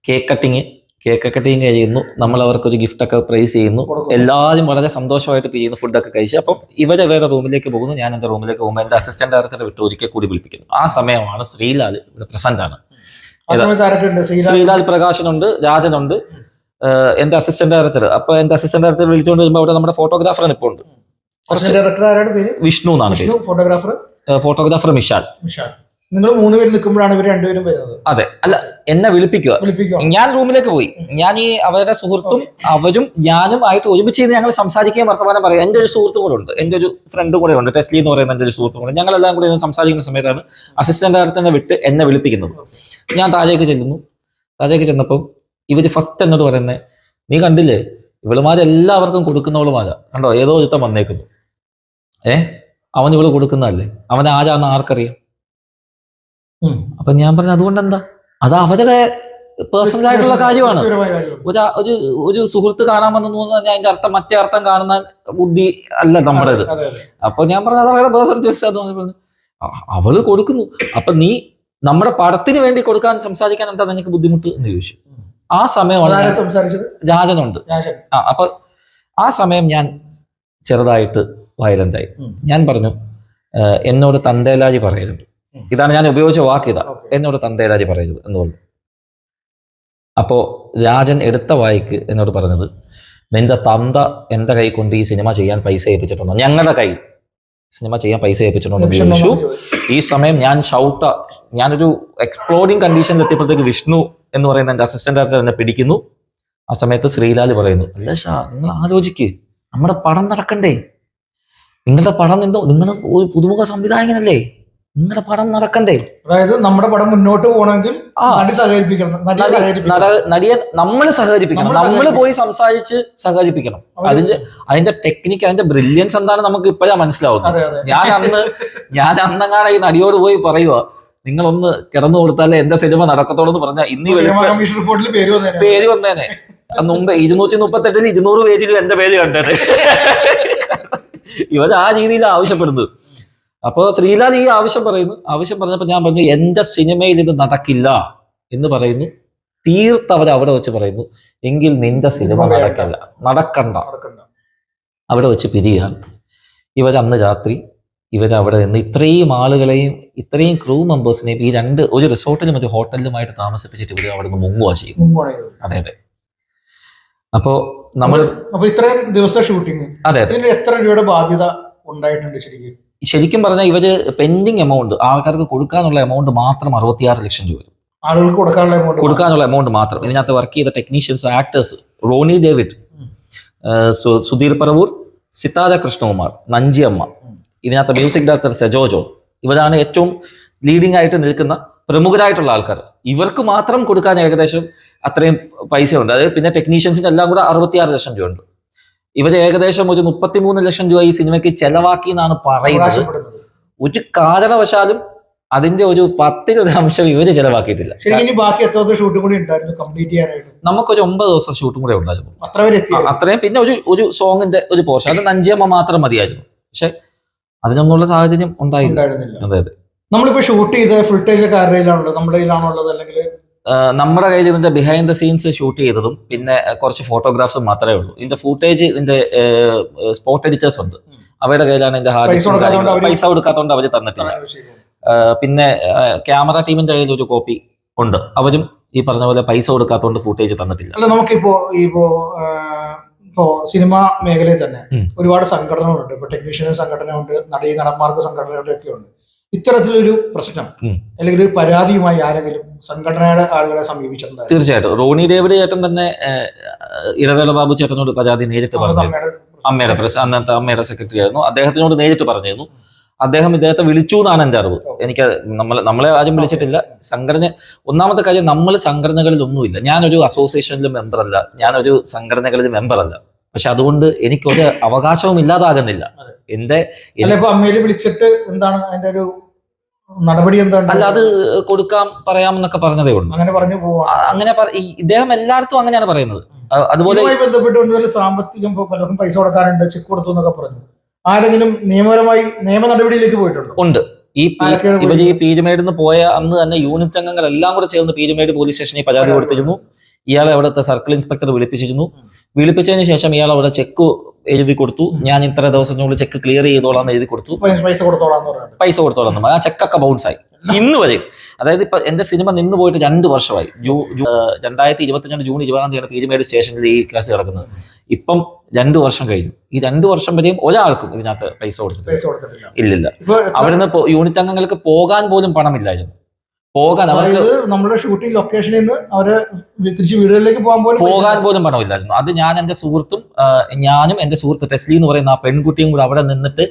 കേക്ക് കട്ടിങ് കേക്ക് കട്ടിങ് കഴിയുന്നു നമ്മൾ അവർക്ക് ഒരു ഗിഫ്റ്റ് ഒക്കെ പ്രൈസ് ചെയ്യുന്നു. എല്ലാവരും വളരെ സന്തോഷമായിട്ട് പിരിയുന്നു ഫുഡൊക്കെ കഴിച്ച്. അപ്പം ഇവരെ വേറെ റൂമിലേക്ക് പോകുന്നു. ഞാൻ എന്റെ റൂമിലേക്ക് പോകുമ്പോൾ എന്റെ അസിസ്റ്റന്റ് ഡയറക്ടറെ വിട്ട് ഒരിക്കൽ കൂടി വിളിപ്പിക്കുന്നു. ആ സമയമാണ് ശ്രീലാൽ ഇവിടെ പ്രസന്റ് ആണ്. ശ്രീലാൽ. പ്രകാശനുണ്ട് രാജനുണ്ട് എന്റെ അസിസ്റ്റന്റ് ഡയറക്ടർ അപ്പൊ എന്റെ അസിസ്റ്റന്റ് ഡയറക്ടർ വിളിച്ചുകൊണ്ട് വരുമ്പോൾ അവിടെ നമ്മുടെ ഫോട്ടോഗ്രാഫർ ഇപ്പോൾ ഉണ്ട്. ഡയറക്ടർ ആരാണ് പേര്? വിഷ്ണു എന്നാണ് പേര്. Photographer photographer Mishal. മിഷാൽ. നിങ്ങൾ മൂന്ന് പേര് നിൽക്കുമ്പോഴാണ് ഇവർ രണ്ടുപേരും വരുന്നത്. അതെ. അല്ല എന്നെ വിളിപ്പിക്കുക. ഞാൻ റൂമിലേക്ക് പോയി. ഞാൻ ഈ അവരുടെ സുഹൃത്തും അവരും ഞാനും ആയിട്ട് ഒരുമിച്ച് ചെയ്ത് ഞങ്ങൾ സംസാരിക്കുകയും വർത്തമാനം പറയാം എന്റെ ഒരു സുഹൃത്തും കൂടെ ഉണ്ട്. എന്റെ ഒരു ഫ്രണ്ടും കൂടെ ഉണ്ട്. ടെസ്ലി എന്ന് പറയുന്ന എന്റെ ഒരു സുഹൃത്തും കൂടെ ഞങ്ങളെല്ലാം കൂടി കൂടെ സംസാരിക്കുന്ന സമയത്താണ് അസിസ്റ്റന്റ് അടുത്ത് തന്നെ വിട്ട് എന്നെ വിളിപ്പിക്കുന്നത്. ഞാൻ താഴേക്ക് ചെല്ലുന്നു. താഴേക്ക് ചെന്നപ്പോൾ ഇവർ ഫസ്റ്റ് എന്നോട് പറയുന്നത് നീ കണ്ടില്ലേ? ഇവളുമാരെല്ലാവർക്കും കൊടുക്കുന്നവളുമാരാ. കണ്ടോ? ഏതോ ഒരുത്തം വന്നേക്കുന്നു. ഏ? അവൻ ഇവൾ കൊടുക്കുന്നതല്ലേ? അവൻ ആരാന്ന് ആർക്കറിയാം. അപ്പൊ ഞാൻ പറഞ്ഞു അതുകൊണ്ട് എന്താ അത് അവരുടെ പേഴ്സണൽ ആയിട്ടുള്ള കാര്യമാണ്. ഒരു ഒരു ഒരു സുഹൃത്ത് കാണാൻ വന്നു പറഞ്ഞാൽ അതിന്റെ അർത്ഥം മറ്റേ അർത്ഥം കാണുന്ന ബുദ്ധി അല്ല നമ്മുടേത്. അപ്പൊ ഞാൻ പറഞ്ഞു അത് അവരുടെ പേഴ്സണൽ ചോയ്സ് അത് പറഞ്ഞു അവൾ കൊടുക്കുന്നു. അപ്പൊ നീ നമ്മുടെ പടത്തിന് വേണ്ടി കൊടുക്കാൻ സംസാരിക്കാൻ എന്താ നിനക്ക് ബുദ്ധിമുട്ട് എന്ന് ചോദിച്ചു. ആ സമയമാണ് സംസാരിച്ചത്? രാജനുണ്ട്. ആ അപ്പൊ ആ സമയം ഞാൻ ചെറുതായിട്ട് വയലന്റായി ഉം. ഞാൻ പറഞ്ഞു എന്നോട് തന്തേലാജി പറയരുത്. ഇതാണ് ഞാൻ ഉപയോഗിച്ച വാക്ക് ഇതാ. എന്നോട് തന്തേലാജി പറയരുത് എന്ന് പറഞ്ഞു. അപ്പോ രാജൻ എടുത്ത വായിക്ക് എന്നോട് പറഞ്ഞത് നിന്റെ തന്ത എന്റെ കൈ കൊണ്ട് ഈ സിനിമ ചെയ്യാൻ പൈസ ഏൽപ്പിച്ചിട്ടുണ്ടോ? ഞങ്ങളുടെ കൈ. സിനിമ ചെയ്യാൻ പൈസ ഏൽപ്പിച്ചിട്ടുണ്ടോ എന്ന് ചോദിച്ചു. ഈ സമയം ഞാൻ ഷൗട്ട ഞാനൊരു എക്സ്പ്ലോറിങ് കണ്ടീഷനിൽ എത്തിയപ്പോഴത്തേക്ക് വിഷ്ണു എന്ന് പറയുന്ന എന്റെ അസിസ്റ്റന്റ് ഡയറക്ടർ എന്നെ പിടിക്കുന്നു. ആ സമയത്ത് ശ്രീലാൽ പറയുന്നു അല്ല ഷാ നിങ്ങൾ ആലോചിക്ക്. നമ്മുടെ പടം നടക്കണ്ടേ? നിങ്ങളുടെ പടം എന്തോ? നിങ്ങൾ ഒരു പുതുമുഖ സംവിധായകനല്ലേ? നിങ്ങളുടെ പടം നടക്കണ്ടേ? അതായത് നമ്മുടെ പടം മുന്നോട്ട് പോകണമെങ്കിൽ. നടി സഹകരിപ്പിക്കണം. നടിയെ നമ്മൾ സഹകരിപ്പിക്കണം. നമ്മൾ. പോയി സംസാരിച്ച് സഹകരിപ്പിക്കണം. അതിന്റെ അതിന്റെ ടെക്നിക്ക് അതിന്റെ ബ്രില്യൻസ് എന്താണ് നമുക്ക് ഇപ്പോഴാ മനസ്സിലാവുന്നത്. ഞാൻ അന്ന് ഞാൻ അന്നങ്ങാണ് ഈ നടിയോട് പോയി പറയുക നിങ്ങളൊന്ന് കിടന്നു കൊടുത്താലേ എന്റെ സിനിമ നടക്കത്തോളൂ എന്ന് പറഞ്ഞാൽ ഇന്ന് റിപ്പോർട്ടിൽ പേര് വന്നേനെ. മുമ്പ് ഇരുന്നൂറ്റി മുപ്പത്തെട്ടിന് ഇരുന്നൂറ് പേജിലും എന്റെ പേര് കണ്ടത് ഇവർ ആ രീതിയിൽ ആവശ്യപ്പെടുന്നത് അപ്പൊ ശ്രീലാൽ ഈ ആവശ്യം പറയുന്നു. ആവശ്യം പറഞ്ഞപ്പോൾ ഞാൻ പറഞ്ഞു എന്റെ സിനിമയിൽ ഇത് നടക്കില്ല എന്ന് പറയുന്നു. തീർത്തവർ അവിടെ വെച്ച് പറയുന്നു എങ്കിൽ നിന്റെ സിനിമ നടക്കില്ല. നടക്കണ്ട. അവിടെ വെച്ച് പിരിയാണ്. ഇവരന്ന് രാത്രി ഇവരവിടെ നിന്ന് ഇത്രയും ആളുകളെയും ഇത്രയും ക്രൂ മെമ്പേഴ്സിനെയും ഈ രണ്ട് ഒരു റിസോർട്ടിലും ഒരു ഹോട്ടലിലുമായിട്ട് താമസിപ്പിച്ചിട്ട് ഇവർ അവിടെ നിന്ന് മുങ്ങുക ചെയ്യും അതെ അതെ. അപ്പോ നമ്മൾ അപ്പൊ ഇത്രയും ദിവസത്തെ ഷൂട്ടിങ് അതെ ഇതിന് എത്ര രൂപയുടെ ബാധ്യത ഉണ്ടായിട്ടുണ്ട് ശരിക്കും? ശരിക്കും പറഞ്ഞാൽ ഇവർ പെൻഡിങ് എമൗണ്ട് ആൾക്കാർക്ക് കൊടുക്കാനുള്ള എമൗണ്ട് മാത്രം അറുപത്തിയാറ് ലക്ഷം രൂപ ആളുകൾക്ക് കൊടുക്കാനുള്ള എമൗണ്ട് കൊടുക്കാനുള്ള എമൗണ്ട് മാത്രം. ഇതിനകത്ത് വർക്ക് ചെയ്ത technicians actors Rony David Sudheer Paravoor Sithara Krishnakumar Nanjiyamma അമ്മ. ഇതിനകത്ത് മ്യൂസിക് ഡയറക്ടർ സെജോജോ ഇവരാണ് ഏറ്റവും ലീഡിംഗ് ആയിട്ട് നിൽക്കുന്ന പ്രമുഖരായിട്ടുള്ള ആൾക്കാർ ഇവർക്ക് മാത്രം കൊടുക്കാൻ ഏകദേശം അത്രയും പൈസ ഉണ്ട് അതായത് പിന്നെ ടെക്നീഷ്യൻസിന് എല്ലാം കൂടെ അറുപത്തിയാറ് ലക്ഷം രൂപ ഉണ്ട് ഇവർ ഏകദേശം ഒരു മുപ്പത്തിമൂന്ന് ലക്ഷം രൂപ ഈ സിനിമയ്ക്ക് ചെലവാക്കി എന്നാണ് പറയുന്നത്. ഒരു കാരണവശാലും അതിന്റെ ഒരു പത്തിലൊരു അംശം ഇവർ ചെലവാക്കിയിട്ടില്ല. ബാക്കി എത്ര ദിവസം ഷൂട്ടും കൂടി ഉണ്ടായിരുന്നു കംപ്ലീറ്റ് ചെയ്യാനായിട്ട്? നമുക്കൊരു ഒമ്പത് ദിവസം ഷൂട്ടും കൂടെ ഉണ്ടായിരുന്നു. അത്രയും പിന്നെ ഒരു ഒരു സോങ്ങിന്റെ ഒരു പോർഷൻ അത് നഞ്ചിയമ്മ മാത്രം മതിയായിരുന്നു. പക്ഷെ അതിനൊന്നുള്ള സാഹചര്യം ഉണ്ടായില്ല. ഉണ്ടായിരുന്നില്ല. അതെ അതെ. നമ്മളിപ്പോ ഷൂട്ട് ചെയ്ത ഫുൾ ഒക്കെ ആരുടെ കയ്യിലാണുള്ളത്? നമ്മുടെ കയ്യിലാണുള്ളത് അല്ലെങ്കിൽ നമ്മുടെ കയ്യിൽ ഇതിന്റെ ബിഹൈൻഡ് ദ സീൻസ് ഷൂട്ട് ചെയ്തതും പിന്നെ കുറച്ച് ഫോട്ടോഗ്രാഫ്സും മാത്രമേ ഉള്ളൂ. ഇതിന്റെ ഫൂട്ടേജ് ഇതിന്റെ സ്പോട്ട് എഡിറ്റേഴ്സ് ഉണ്ട്. അവരുടെ കയ്യിലാണ് ഇതിന്റെ ഹാർഡ് പൈസ കൊടുക്കാത്തതുകൊണ്ട് അവർ തന്നിട്ടില്ല. പിന്നെ ക്യാമറ ടീമിന്റെ കയ്യിൽ ഒരു കോപ്പി ഉണ്ട്. അവരും ഈ പറഞ്ഞ പോലെ പൈസ കൊടുക്കാത്തതുകൊണ്ട് ഫൂട്ടേജ് തന്നിട്ടില്ല. അല്ല നമുക്കിപ്പോ ഇപ്പോ ഇപ്പോ സിനിമ മേഖലയിൽ തന്നെ. ഒരുപാട് സംഘടനകളുണ്ട്. ഇപ്പൊ ടെക്നീഷ്യൻ സംഘടനയുണ്ട് നടീ നടന്മാർക്ക് സംഘടനകളൊക്കെ ഉണ്ട് ഇത്തരത്തിലൊരു പ്രശ്നം അല്ലെങ്കിൽ ഒരു പരാതിയുമായി ആരെങ്കിലും സംഘടനയുടെ ആളുകളെ സമീപിച്ചിട്ടുണ്ടായിരുന്നു? തീർച്ചയായിട്ടും. റോണി ഡേവിഡ് ചേട്ടൻ തന്നെ ഇടവേള ബാബു ചേട്ടനോട് പരാതി നേരിട്ട് പറഞ്ഞു അമ്മയുടെ പ്രസ് അന്നത്തെ അമ്മയുടെ സെക്രട്ടറി ആയിരുന്നു. അദ്ദേഹത്തിനോട് നേരിട്ട് പറഞ്ഞിരുന്നു. അദ്ദേഹം ഇദ്ദേഹത്തെ വിളിച്ചു എന്നാണ് എന്റെ അറിവ്. എനിക്ക് നമ്മൾ നമ്മളെ ആരും വിളിച്ചിട്ടില്ല. സംഘടന ഒന്നാമത്തെ കാര്യം നമ്മൾ സംഘടനകളിലൊന്നുമില്ല. ഞാനൊരു അസോസിയേഷനിൽ മെമ്പറല്ല ഞാനൊരു സംഘടനകളിൽ മെമ്പർ അല്ല. പക്ഷെ അതുകൊണ്ട് എനിക്കൊരു അവകാശവും ഇല്ലാതാകുന്നില്ല. എന്റെ അമ്മയിൽ വിളിച്ചിട്ട് എന്താണ് അതിന്റെ ഒരു നടപടി എന്താണ്? അല്ല അത് കൊടുക്കാം പറയാം എന്നൊക്കെ പറഞ്ഞതേ ഉള്ളൂ. അങ്ങനെ പറഞ്ഞു പോവാ. അങ്ങനെ ഇദ്ദേഹം എല്ലായിടത്തും അങ്ങനെയാണ് പറയുന്നത്. അതുപോലെ ഇതുമായി ബന്ധപ്പെട്ട് ഒന്നുമില്ല സാമ്പത്തികം പലർക്കും പൈസ കൊടുക്കാറുണ്ട് ചെക്ക് കൊടുത്തു എന്നൊക്കെ പറഞ്ഞു. ആരെങ്കിലും നിയമപരമായി നിയമ നടപടിയിലേക്ക് പോയിട്ടുണ്ട്? ഉണ്ട്. ഈ ഇവർ ഈ പീരുമേടിൽ നിന്ന് പോയ അന്ന് തന്നെ യൂണിറ്റ് അംഗങ്ങൾ എല്ലാം കൂടെ ചേർന്ന് പീരുമേട് പോലീസ് സ്റ്റേഷനിൽ പരാതി കൊടുത്തിരുന്നു. ഇയാളെ അവിടുത്തെ സർക്കിൾ ഇൻസ്പെക്ടർ വിളിപ്പിച്ചിരുന്നു. വിളിപ്പിച്ചതിന് ശേഷം ഇയാൾ അവിടെ ചെക്ക് എഴുതി കൊടുത്തു. ഞാൻ ഇത്ര ദിവസത്തിനുള്ളിൽ ചെക്ക് ക്ലിയർ ചെയ്തോളാം എന്ന് എഴുതി കൊടുത്തു. പൈസ കൊടുത്തോളാം. ആ ചെക്കൊക്കെ ബൗൺസ് ആയി. ഇന്ന് വരെയും അതായത് ഇപ്പൊ എന്റെ സിനിമ നിന്ന് പോയിട്ട് രണ്ട് വർഷമായി. ജൂ രണ്ടായിരത്തി ഇരുപത്തിരണ്ട് ജൂൺ ഇരുപതാം തീയതി പീരുമേട് സ്റ്റേഷനിൽ ഈ കേസ് കിടക്കുന്നത്. ഇപ്പം രണ്ടു വർഷം കഴിഞ്ഞു. ഈ രണ്ടു വർഷം വരെയും ഒരാൾക്കും ഇതിനകത്ത് പൈസ കൊടുത്തിട്ടില്ല. ഇല്ലില്ല. അവിടുന്ന് യൂണിറ്റ് അംഗങ്ങൾക്ക് പോകാൻ പോലും പണമില്ലായിരുന്നു. പോകാൻ അവർക്ക് നമ്മുടെ ഷൂട്ടിംഗ് ലൊക്കേഷനിൽ നിന്ന് അവർ തിരിച്ച് വീടുകളിലേക്ക് പോകാൻ പോലും പോകാൻ പോലും പണമില്ലായിരുന്നു അത് ഞാൻ എന്റെ സുഹൃത്തും ഞാനും എന്റെ സുഹൃത്ത് ടെസ്ലി എന്ന് പറയുന്ന ആ പെൺകുട്ടിയും കൂടെ അവിടെ നിന്നിട്ട്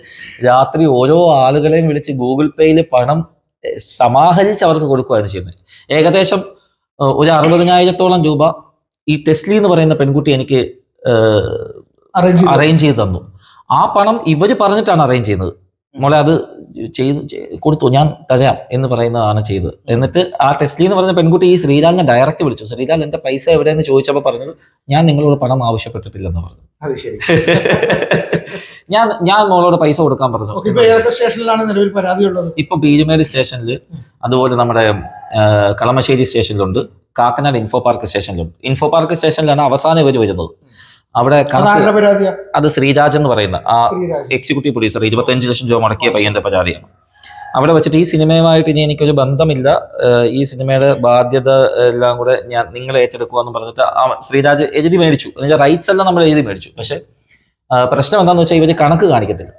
രാത്രി ഓരോ ആളുകളെയും വിളിച്ച് ഗൂഗിൾ പേയിൽ പണം സമാഹരിച്ച് അവർക്ക് കൊടുക്കുകയാണ് ചെയ്യുന്നത്. ഏകദേശം ഒരു അറുപതിനായിരത്തോളം രൂപ ഈ ടെസ്ലി എന്ന് പറയുന്ന പെൺകുട്ടി എനിക്ക് അറേഞ്ച് ചെയ്തു അറേഞ്ച് ചെയ്ത് തന്നു. ആ പണം ഇവർ പറഞ്ഞിട്ടാണ് അറേഞ്ച് ചെയ്യുന്നത്. മോളെ അത് ചെയ്ത് ചെയ്- കൊടുത്തു ഞാൻ തരാം എന്ന് പറയുന്നതാണ് ചെയ്തത്. എന്നിട്ട് ആ ടെസ്ലി എന്ന് പറഞ്ഞ പെൺകുട്ടി ഈ ശ്രീലാലിനെ ഡയറക്റ്റ് വിളിച്ചു. ശ്രീലാൽ എന്റെ പൈസ എവിടെയെന്ന് ചോദിച്ചപ്പോൾ പറഞ്ഞത് ഞാൻ നിങ്ങളോട് പണം ആവശ്യപ്പെട്ടിട്ടില്ലെന്ന് പറഞ്ഞു. അത് ശരി. <laughs> ഞാൻ ഞാൻ മോളോട് പൈസ കൊടുക്കാൻ പറഞ്ഞു. ഇപ്പൊ സ്റ്റേഷനിലാണ് നിലവിൽ പീരുമേട് സ്റ്റേഷനിൽ അതുപോലെ നമ്മുടെ കളമശ്ശേരി സ്റ്റേഷനിലുണ്ട് കാക്കനാട് ഇൻഫോ പാർക്ക് സ്റ്റേഷനിലുണ്ട്. ഇൻഫോ പാർക്ക് സ്റ്റേഷനിലാണ് അവസാനം ഇവർ വരുന്നത്. അവിടെ അത് ശ്രീരാജ് എന്ന് പറയുന്ന ആ എക്സിക്യൂട്ടീവ് പ്രൊഡ്യൂസർ ഇരുപത്തഞ്ച് ലക്ഷം രൂപ മുടക്കിയ പയ്യന്റെ പരാതിയാണ്. അവിടെ വെച്ചിട്ട് ഈ സിനിമയുമായിട്ട് ഇനി എനിക്കൊരു ബന്ധമില്ല. ഈ സിനിമയുടെ ബാധ്യത എല്ലാം കൂടെ ഞാൻ നിങ്ങൾ ഏറ്റെടുക്കുക എന്ന് പറഞ്ഞിട്ട് ആ ശ്രീരാജ് എഴുതി മേടിച്ചു. എന്നുവെച്ചാൽ റൈറ്റ്സ് എല്ലാം നമ്മൾ എഴുതി മേടിച്ചു. പക്ഷെ പ്രശ്നം എന്താണെന്ന് വെച്ചാൽ ഇവർ കണക്ക് കാണിക്കത്തില്ല.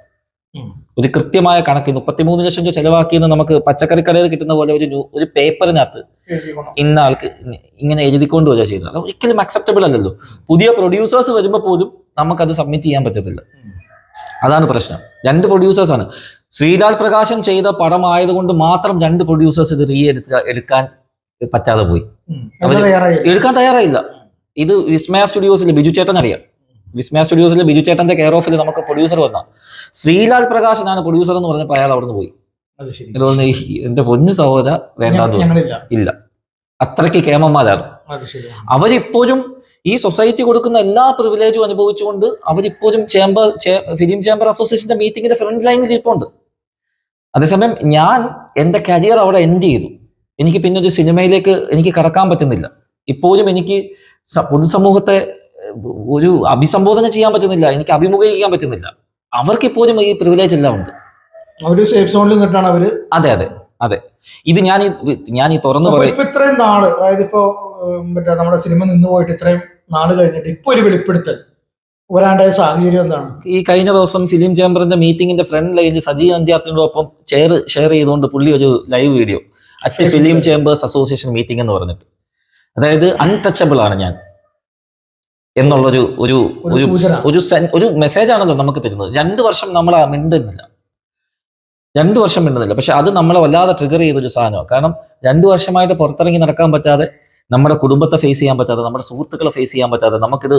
ഒരു കൃത്യമായ കണക്ക് മുപ്പത്തിമൂന്ന് ലക്ഷം രൂപ ചെലവാക്കിയെന്ന് നമുക്ക് പച്ചക്കറി കടയിൽ കിട്ടുന്ന പോലെ ഒരു ഒരു പേപ്പറിനകത്ത് ഇന്ന ആൾക്ക് ഇങ്ങനെ എഴുതിക്കൊണ്ട് വരിക ചെയ്യുന്നത്. അത് ഒരിക്കലും അക്സെപ്റ്റബിൾ അല്ലല്ലോ. പുതിയ പ്രൊഡ്യൂസേഴ്സ് വരുമ്പോൾ പോലും നമുക്കത് സബ്മിറ്റ് ചെയ്യാൻ പറ്റത്തില്ല. അതാണ് പ്രശ്നം. രണ്ട് പ്രൊഡ്യൂസേഴ്സ് ആണ്. ശ്രീലാൽ പ്രകാശൻ ചെയ്ത പടം ആയതുകൊണ്ട് മാത്രം രണ്ട് പ്രൊഡ്യൂസേഴ്സ് ഇത് റീ എടുക്ക എടുക്കാൻ പറ്റാതെ പോയി. എടുക്കാൻ തയ്യാറായില്ല. ഇത് വിസ്മയ സ്റ്റുഡിയോസിൽ ബിജു ചേട്ടൻ അറിയാം വിസ്മയ സ്റ്റുഡിയോസിൽ ബിജു ചേട്ടന്റെ കെയർ ഓഫിൽ നമുക്ക് പ്രൊഡ്യൂസർ വന്ന. ശ്രീലാൽ പ്രകാശനാണ് പ്രൊഡ്യൂസർ എന്ന് പറഞ്ഞപ്പോൾ അയാൾ അവിടുന്ന് പോയി. എന്റെ പൊന്നു സഹോദര വേണ്ടാന്ന് ഇല്ല. അത്രയ്ക്ക് കേമന്മാരാണ്. അവരിപ്പോഴും ഈ സൊസൈറ്റി കൊടുക്കുന്ന എല്ലാ പ്രിവിലേജും അനുഭവിച്ചുകൊണ്ട് അവരിപ്പോഴും ചേംബർ ഫിലിം ചേംബർ അസോസിയേഷന്റെ മീറ്റിംഗിന്റെ ഫ്രണ്ട് ലൈനിൽ ഇരിപ്പുണ്ട്. അതേസമയം ഞാൻ എന്റെ കരിയർ അവിടെ എൻഡ് ചെയ്തു. എനിക്ക് പിന്നെ ഒരു സിനിമയിലേക്ക് എനിക്ക് കടക്കാൻ പറ്റുന്നില്ല. ഇപ്പോഴും എനിക്ക് പൊതുസമൂഹത്തെ ഒരു അഭിസംബോധന ചെയ്യാൻ പറ്റുന്നില്ല എനിക്ക് അഭിമുഖീകരിക്കാൻ പറ്റുന്നില്ല. അവർക്ക് ഇപ്പോഴും ഈ പ്രിവിലേജ് എല്ലാം ഉണ്ട്. അവർ സേഫ് സോണിൽ നിന്നിട്ടാണ് അവർ അതെ അതെ അതെ. ഇത് ഞാൻ ഞാൻ ഈ തുറന്നു പറയും ഇത്രയും നാൾ അതായത് ഇപ്പോ മറ്റേ നമ്മുടെ സിനിമ നിന്ന് പോയിട്ട് ഇത്രയും നാൾ കഴിഞ്ഞിട്ട് ഇപ്പൊ ഒരു വെളിപ്പെടുത്തൽ. വരാണ്ടായ സാഹചര്യം എന്താണ്? ഈ കഴിഞ്ഞ ദിവസം ഫിലിം ചേംബറിന്റെ മീറ്റിംഗിന്റെ ഫ്രണ്ട് ലൈനിൽ സജീവ് അന്ത്യാത്തിനോടൊപ്പം ചെയർ ഷെയർ ചെയ്തുകൊണ്ട് പുള്ളി ഒരു live video at film. Chambers association meeting എന്ന് പറഞ്ഞിട്ട്. അതായത് അൺടച്ചബിൾ ആണ് ഞാൻ. എന്നുള്ളൊരു ഒരു ഒരു ഒരു. ഒരു മെസ്സേജ് ആണല്ലോ നമുക്ക് തരുന്നത്. രണ്ട് വർഷം നമ്മൾ മിണ്ടുന്നില്ല. രണ്ട് വർഷം മിണ്ടുന്നില്ല. പക്ഷെ അത് നമ്മളെ വല്ലാതെ ട്രിഗർ ചെയ്തൊരു സാധനമാണ് കാരണം രണ്ട് വർഷമായിട്ട് പുറത്തിറങ്ങി നടക്കാൻ പറ്റാതെ നമ്മുടെ കുടുംബത്തെ ഫേസ് ചെയ്യാൻ പറ്റാതെ നമ്മുടെ സുഹൃത്തുക്കളെ ഫേസ് ചെയ്യാൻ പറ്റാതെ നമുക്കിത്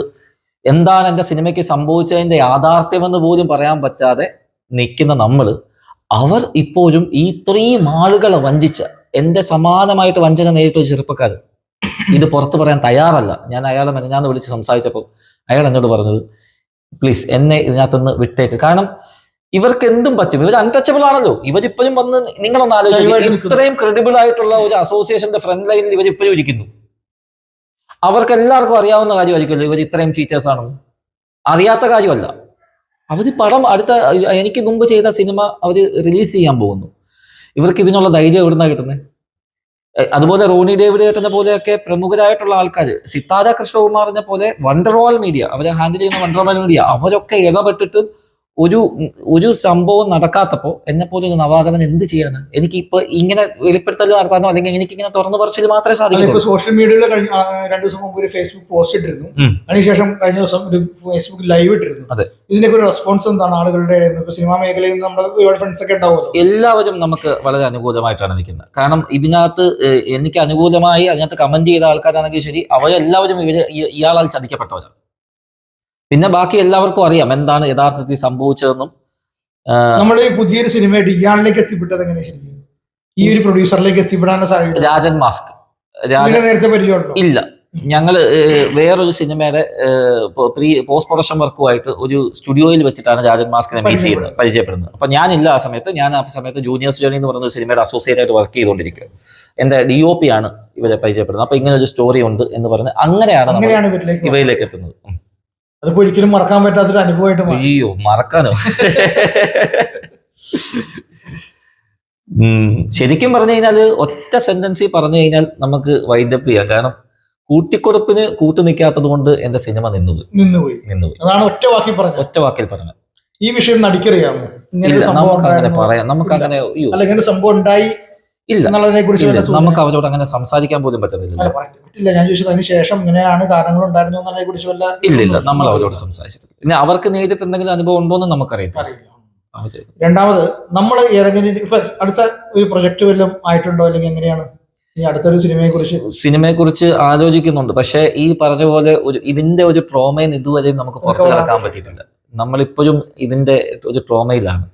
എന്താണ് എന്റെ സിനിമയ്ക്ക് സംഭവിച്ചതിന്റെ യാഥാർത്ഥ്യമെന്ന് പോലും പറയാൻ പറ്റാതെ നിൽക്കുന്ന നമ്മൾ അവർ ഇപ്പോഴും ഈ ഇത്രയും ആളുകളെ വഞ്ചിച്ച എന്റെ സമാനമായിട്ട് വഞ്ചന നേരിട്ട ഒരു ചെറുപ്പക്കാരൻ ഇത് പുറത്ത് പറയാൻ തയ്യാറല്ല. ഞാൻ അയാളെ മെനഞ്ഞാന്ന് വിളിച്ച് സംസാരിച്ചപ്പോൾ അയാൾ എന്നോട് പറഞ്ഞത് പ്ലീസ് എന്നെ ഇതിനകത്തുനിന്ന് വിട്ടേക്ക്. കാരണം ഇവർക്ക് എന്തും പറ്റും. ഇവർ അൺടച്ചബിൾ ആണല്ലോ. ഇവരിപ്പോഴും വന്ന് നിങ്ങളൊന്ന് ആലോചിക്കും. ഇത്രയും ക്രെഡിബിൾ ആയിട്ടുള്ള ഒരു അസോസിയേഷന്റെ ഫ്രണ്ട് ലൈനിൽ ഇവർ ഇപ്പോഴും ഇരിക്കുന്നു. അവർക്ക് എല്ലാവർക്കും അറിയാവുന്ന കാര്യമായിരിക്കുമല്ലോ ഇവർ ഇത്രയും ചീറ്റേഴ്സ് ആണെന്ന്. അറിയാത്ത കാര്യമല്ല. അവർ പടം അടുത്ത എനിക്ക് മുമ്പ് ചെയ്ത സിനിമ അവർ റിലീസ് ചെയ്യാൻ പോകുന്നു. ഇവർക്ക് ഇതിനുള്ള ധൈര്യം എവിടുന്നാണ് കിട്ടുന്നത് അതുപോലെ റോണി ഡേവിഡ് ഏട്ടനെ പോലെയൊക്കെ പ്രമുഖരായിട്ടുള്ള ആൾക്കാർ സിത്താര കൃഷ്ണകുമാറിനെ പോലെ വണ്ടർവാൾ മീഡിയ അവരെ ഹാൻഡിൽ ചെയ്യുന്ന വണ്ടർവാൾ മീഡിയ അവരൊക്കെ ഇടപെട്ടിട്ട് ഒരു ഒരു സംഭവം നടക്കാത്തപ്പോൾ എന്നെ പോലെ ഒരു നവാഗതൻ എന്ത് ചെയ്യാണ് എനിക്ക് ഇപ്പൊ ഇങ്ങനെ വെളിപ്പെടുത്തൽ നടത്താനോ അല്ലെങ്കിൽ എനിക്ക് ഇങ്ങനെ തുറന്നു പറിച്ചത് മാത്രമേ സാധിക്കൂ സോഷ്യൽ മീഡിയയിൽ കഴിഞ്ഞ രണ്ട് ദിവസം മുമ്പ് ഒരു ഫേസ്ബുക്ക് പോസ്റ്റ് ഇട്ടിരുന്നു. അതിനുശേഷം കഴിഞ്ഞ ദിവസം ഒരു ഫേസ്ബുക്ക് ലൈവ് ഇട്ടിരുന്നു. അതെ. ഇതിനൊക്കെ ഒരു റെസ്പോൺസ് എന്താണ് ആളുകളുടെ സിനിമാ മേഖലയിൽ നിന്ന് നമ്മുടെ ഒരുപാട് ഫ്രണ്ട്സ് ഒക്കെ ഉണ്ടാവുമല്ലോ. എല്ലാവരും നമുക്ക് വളരെ അനുകൂലമായിട്ടാണ് നിൽക്കുന്നത്. കാരണം ഇതിനകത്ത് എനിക്ക് അനുകൂലമായി അതിനകത്ത് കമന്റ് ചെയ്ത ആൾക്കാരാണെങ്കിൽ ശരി അവരെല്ലാവരും ഇവർ ഇയാളാൽ ചതിക്കപ്പെട്ടവരാണ്. പിന്നെ ബാക്കി എല്ലാവർക്കും അറിയാം എന്താണ് യഥാർത്ഥത്തിൽ സംഭവിച്ചതെന്നും നമ്മൾ ഈ പുതിയൊരു സിനിമയായിട്ട് ഇയാളിലേക്ക് എത്തിപ്പെട്ടത് എങ്ങനെ ശരിക്കും? ഈ ഒരു പ്രൊഡ്യൂസറിലേക്ക് എത്തിപ്പെടാനുള്ള സാഹചര്യം? രാജൻ മാസ്ക്. രാജൻ നേരത്തെ പരിചയമുണ്ടോ? ഇല്ല. ഞങ്ങൾ വേറൊരു സിനിമയുടെ പ്രീ പോസ്റ്റ് പ്രൊഡക്ഷൻ വർക്കുമായിട്ട് ഒരു സ്റ്റുഡിയോയിൽ വെച്ചിട്ടാണ് രാജൻ മാസ്കിനെ മീറ്റ് ചെയ്യുന്നത് പരിചയപ്പെടുന്നത്. അപ്പൊ ഞാനില്ല ആ സമയത്ത്. ഞാൻ ആ സമയത്ത് ജൂനിയേഴ്സ് ജേണി എന്ന് പറയുന്ന ഒരു സിനിമയുടെ അസോസിയേറ്റ് ആയിട്ട് വർക്ക് ചെയ്തുകൊണ്ടിരിക്കുക. എന്റെ ഡി ഒ പി ആണ് ഇവരെ പരിചയപ്പെടുന്നത്. അപ്പൊ ഇങ്ങനെ ഒരു സ്റ്റോറി ഉണ്ട് എന്ന് പറഞ്ഞ് അങ്ങനെയാണ്. ഇവയിലേക്ക് എത്തുന്നത്. അതിപ്പോ ഒരിക്കലും മറക്കാൻ പറ്റാത്തൊരു അനുഭവമായിട്ട് മാറി. അയ്യോ മറക്കാനോ? ഉം, ശരിക്കും പറഞ്ഞു കഴിഞ്ഞാൽ ഒറ്റ സെന്റൻസിൽ പറഞ്ഞു കഴിഞ്ഞാൽ നമുക്ക് വൈൻഡപ്പ് ചെയ്യാം. കാരണം കൂട്ടിക്കൊടുപ്പിന് കൂട്ടു നിൽക്കാത്തത് കൊണ്ട് എന്റെ സിനിമ നിന്നുപോയി. നിന്നുപോയി. നിന്നുപോയി. അതാണ് ഒറ്റ വാക്കി പറഞ്ഞത്. ഒറ്റ വാക്കിൽ പറഞ്ഞു ഈ വിഷയം നടിക്കറിയാമോ? ഇങ്ങനെ ഒരു ഇല്ല സംഭവം നമുക്ക് അങ്ങനെ ഉണ്ടായിരുന്നോ? പറയാം. നമുക്ക് അങ്ങനെ അയ്യോ. അല്ല ഇങ്ങനെ ഒരു സംഭവം ഉണ്ടായി ഇല്ല. ഇല്ല. നമുക്ക് അവരോട് അങ്ങനെ സംസാരിക്കാൻ പോലും പറ്റത്തില്ല. പറ്റില്ല ഞാൻ ചോദിച്ചത് അതിന് ശേഷം ഇങ്ങനെയാണ് കാരണങ്ങൾ ഉണ്ടായിരുന്നു എന്നതിനെ കുറിച്ച് വല്ല ഇല്ല ഇല്ല. നമ്മൾ അവരോട് സംസാരിച്ചിട്ടില്ല. ഇനി അവർക്ക് നേരിട്ട് എന്തെങ്കിലും അനുഭവം ഉണ്ടോ എന്ന് നമുക്കറിയത്തില്ല. അറിയില്ല. രണ്ടാമത് നമ്മൾ ഏതെങ്കിലും ഇപ്പൊ അടുത്ത ഒരു പ്രൊജക്ട് വല്ലതും ആയിട്ടുണ്ടോ? അല്ലെങ്കിൽ എങ്ങനെയാണ്? അടുത്തൊരു സിനിമയെ കുറിച്ച് സിനിമയെ കുറിച്ച് ആലോചിക്കുന്നുണ്ട്. പക്ഷേ ഈ പറഞ്ഞ പോലെ ഒരു ഇതിന്റെ ഒരു ട്രോമയിൽ ഇതുവരെയും നമുക്ക് പുറത്തു കിടക്കാൻ പറ്റിയിട്ടില്ല. നമ്മളിപ്പോഴും ഇതിന്റെ ഒരു ട്രോമയിലാണ്.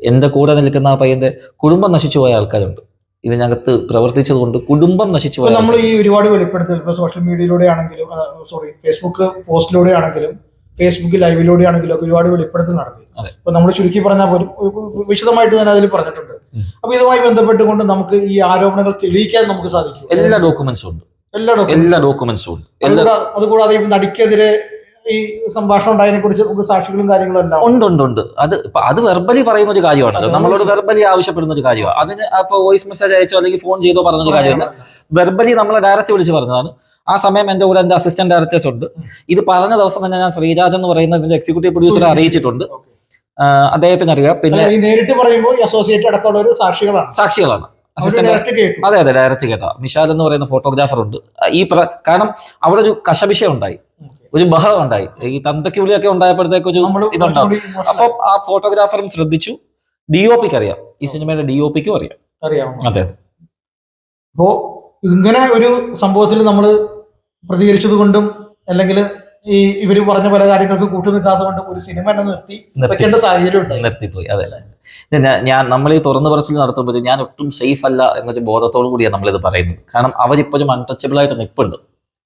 എന്റെ കൂടെ നിൽക്കുന്ന ആ പയ്യന്റെ കുടുംബം നശിച്ചു പോയ ആൾക്കാരുണ്ട്. ഇതിനകത്ത് പ്രവർത്തിച്ചതുകൊണ്ട് കുടുംബം നശിച്ചു ഇപ്പൊ നമ്മൾ ഈ ഒരുപാട് വെളിപ്പെടുത്തൽ ഇപ്പൊ സോഷ്യൽ മീഡിയയിലൂടെ ആണെങ്കിലും സോറി ഫേസ്ബുക്ക് പോസ്റ്റിലൂടെ ആണെങ്കിലും ഫേസ്ബുക്ക് ലൈവിലൂടെ ആണെങ്കിലും ഒക്കെ ഒരുപാട് വെളിപ്പെടുത്തൽ നടത്തി. അപ്പൊ നമ്മൾ ചുരുക്കി പറഞ്ഞാൽ പോലും വിശദമായിട്ട് ഞാൻ അതിൽ പറഞ്ഞിട്ടുണ്ട്. അപ്പൊ ഇതുമായി ബന്ധപ്പെട്ടുകൊണ്ട് നമുക്ക് ഈ ആരോപണങ്ങൾ തെളിയിക്കാൻ നമുക്ക് സാധിക്കും. എല്ലാ ഡോക്യുമെന്റ്സും ഉണ്ട്. എല്ലാ ഡോക്യുമെന്റ്സും എല്ലാ ഡോക്യുമെന്റ്സും ഉണ്ട്. അതുകൂടാതെ നടിക്കെതിരെ ഈ സംഭാഷണം ഉണ്ടായതിനെ കുറിച്ച് നമുക്ക് സാക്ഷികളും കാര്യങ്ങളും എല്ലാം ഉണ്ട്. ഉണ്ട് ഉണ്ട് അത് ഇപ്പൊ അത് വെർബലി പറയുന്ന ഒരു കാര്യമാണ് നമ്മളോട് വെർബലി ആവശ്യപ്പെടുന്ന ഒരു കാര്യമാണ്. അതിന് അപ്പൊ വോയിസ് മെസ്സേജ് അയച്ചോ അല്ലെങ്കിൽ ഫോൺ ചെയ്തോ പറഞ്ഞ ഒരു കാര്യമല്ല. വെർബലി നമ്മളെ ഡയറക്റ്റ് വിളിച്ച് പറഞ്ഞതാണ്. ആ സമയം എന്റെ കൂടെ എന്റെ അസിസ്റ്റന്റ് ഡയറക്ടേഴ്സ് ഉണ്ട്. ഇത് പറഞ്ഞ ദിവസം തന്നെ ഞാൻ ശ്രീരാജ് എന്ന് പറയുന്ന ഇതിന്റെ എക്സിക്യൂട്ടീവ് പ്രൊഡ്യൂസറെ അറിയിച്ചിട്ടുണ്ട്. അദ്ദേഹത്തിന് അറിയാം. പിന്നെ നേരിട്ട് പറയുമ്പോൾ അസോസിയേറ്റ് അടക്കമുള്ള സാക്ഷികളാണ്. സാക്ഷികളാണ്. അസിസ്റ്റന്റ് അതെ അതെ ഡയറക്റ്റ് കേട്ടോ. മിഷാൽ എന്ന് പറയുന്ന ഫോട്ടോഗ്രാഫർ ഉണ്ട്. ഈ പ്ര- കാരണം അവിടെ ഒരു കശപിശ ഉണ്ടായി ഒരു ബഹളം ഉണ്ടായി. ഈ തന്തയ്ക്ക് വിളിയൊക്കെ ഉണ്ടായപ്പോഴത്തേക്ക് ഒരു ഇതുണ്ടാവും. കുറച്ചുകൂടി ആ ഫോട്ടോഗ്രാഫറും ശ്രദ്ധിച്ചു. ഡി ഒ പിക്ക് അറിയാം. ഈ സിനിമയുടെ ഡി ഒ പിക്കും അറിയാം. അറിയാമോ അതെ അതെ. അപ്പോ ഇങ്ങനെ ഒരു സംഭവത്തിൽ നമ്മൾ പ്രതികരിച്ചത് കൊണ്ടും അല്ലെങ്കിൽ ഈ ഇവർ പറഞ്ഞ പല കാര്യങ്ങൾക്ക് കൂട്ടു നിൽക്കാതെ കൊണ്ടും ഒരു സിനിമ തന്നെ നിർത്തി വെക്കേണ്ട സാഹചര്യം നിർത്തിപ്പോയി. അതെ ഞാൻ- ഞാൻ നമ്മൾ ഈ തുറന്നു പറച്ചിൽ നടത്തുമ്പോൾ ഞാൻ ഒട്ടും സേഫ് അല്ല എന്നൊരു ബോധത്തോടു കൂടിയാണ് നമ്മളിത് പറയുന്നത്. കാരണം അവരിപ്പോഴും അൺടച്ചബിൾ ആയിട്ട് നിൽപ്പുണ്ട്.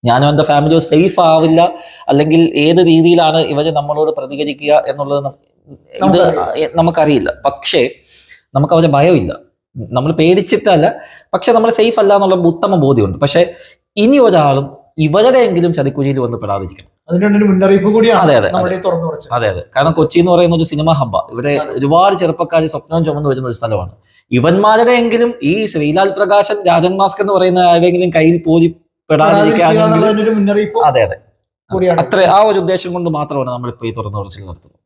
ഞാനും എന്റെ ഫാമിലിയോ സേഫ് ആവില്ല. അല്ലെങ്കിൽ ഏത് രീതിയിലാണ് ഇവർ നമ്മളോട് പ്രതികരിക്കുക എന്നുള്ളത് ഇത് നമുക്കറിയില്ല. പക്ഷേ നമുക്ക് അവരെ ഭയമില്ല. നമ്മൾ പേടിച്ചിട്ടല്ല. പക്ഷെ നമ്മൾ സേഫ് അല്ല എന്നുള്ള ഉത്തമ ബോധ്യമുണ്ട്. പക്ഷെ ഇനി ഒരാളും ഇവരുടെയെങ്കിലും ചതിക്കുഴിയിൽ വന്ന് പെടാതിരിക്കണം. മുന്നറിയിപ്പ് കൂടിയാണ് അതെ, അതെ, അതെ. അതെ കാരണം കൊച്ചി എന്ന് പറയുന്ന ഒരു സിനിമ ഹബ്ബ. ഇവിടെ. ഒരുപാട് ചെറുപ്പക്കാർ സ്വപ്നം ചുമന്ന് വരുന്ന ഒരു സ്ഥലമാണ്. ഇവന്മാരുടെയെങ്കിലും ഈ ശ്രീലാൽ പ്രകാശൻ രാജൻ മാസ്ക് എന്ന് പറയുന്ന ആരെങ്കിലും കയ്യിൽ പോയി മുന്നറിയിപ്പ് അതെ അതെ. അത്ര ആ ഒരു ഉദ്ദേശം കൊണ്ട് മാത്രമാണ് നമ്മളിപ്പോ ഈ തുറന്നു പറച്ചിൽ നടത്തുന്നത്.